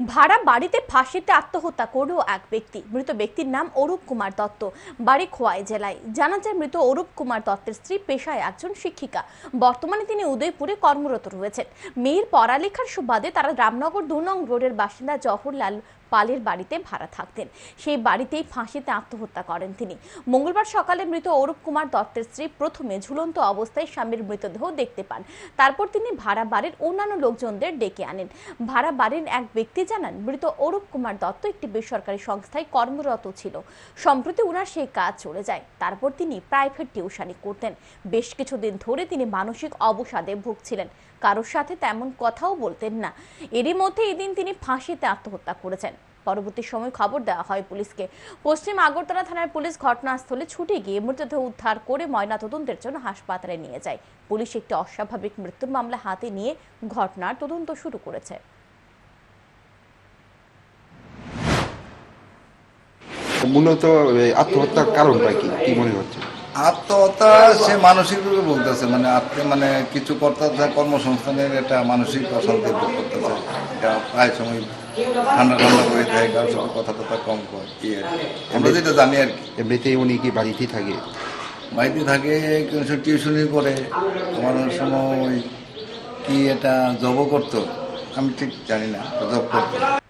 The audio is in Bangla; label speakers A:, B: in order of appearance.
A: ভাড়া বাড়িতে ফাঁসিতে আত্মহত্যা করল এক ব্যক্তি। মৃত ব্যক্তির নাম অরূপ কুমার দত্ত। বাড়ি খোয়াই জেলায়। জানা যায়, মৃত অরূপ কুমার দত্তের স্ত্রী পেশায় একজন শিক্ষিকা। বর্তমানে তিনি উদয়পুরে কর্মরত রয়েছেন। মেয়ের পড়ালেখার সুবাদে তারা রামনগর দু নং রোডের বাসিন্দা জওহরলাল পালের বাড়িতে ভাড়া থাকতেন। সেই বাড়িতেই ফাঁসিতে আত্মহত্যা করেন তিনি। মঙ্গলবার সকালে মৃত অরূপ কুমার দত্তের স্ত্রী প্রথমে ঝুলন্ত অবস্থায় স্বামীর মৃতদেহ দেখতে পান। তারপর তিনি ভাড়া বাড়ির অন্যান্য লোকজনদের ডেকে আনেন। ভাড়া বাড়ির এক ব্যক্তি জানান, মৃত অরূপ কুমার দত্ত একটি বেসরকারি সংস্থায় কর্মরত ছিল। সম্প্রতি ওনার সেই কাজ চলে যায়। তারপর তিনি প্রাইভেট টিউশনি করতেন। বেশ কিছুদিন ধরে তিনি মানসিক অবসাদে ভুগছিলেন। কারোর সাথে তেমন কথাও বলতেন না। এরই মধ্যে এদিন তিনি ফাঁসিতে আত্মহত্যা করেছেন। পরবর্তী সময় খবর দেওয়া হয় পুলিশকে। পশ্চিম আগরতলা থানার পুলিশ ঘটনাস্থলে ছুটে গিয়ে মৃতদেহ উদ্ধার করে ময়নাতদন্তের জন্য হাসপাতালে নিয়ে যায়। পুলিশ একটি অস্বাভাবিক মৃত্যুর মামলা হাতে নিয়ে ঘটনার তদন্ত শুরু করেছে।
B: মূলত আত্মহত্যার কারণটা কি? কি মনে হচ্ছে?
C: আত্মহত্যা সে মানসিক রূপে বলতেছে মানে আত্মে মানে কিছু করতেছে কর্মসংস্থানের একটা মানসিক অশান্তি করতেছে। এটা প্রায় সময় ঠান্ডা ঠান্ডা করে দেয় কারোর সাথে কথা টথা কম কয় এই আর। কি। আমরা যেটা জানি আর কি।
B: এমনিতে উনি কি বাড়িতেই থাকে?
C: বাড়িতে থাকে কিছু টিউশনি করে। আমার সময় কি এটা জবও করতো আমি ঠিক জানি না জব করতো।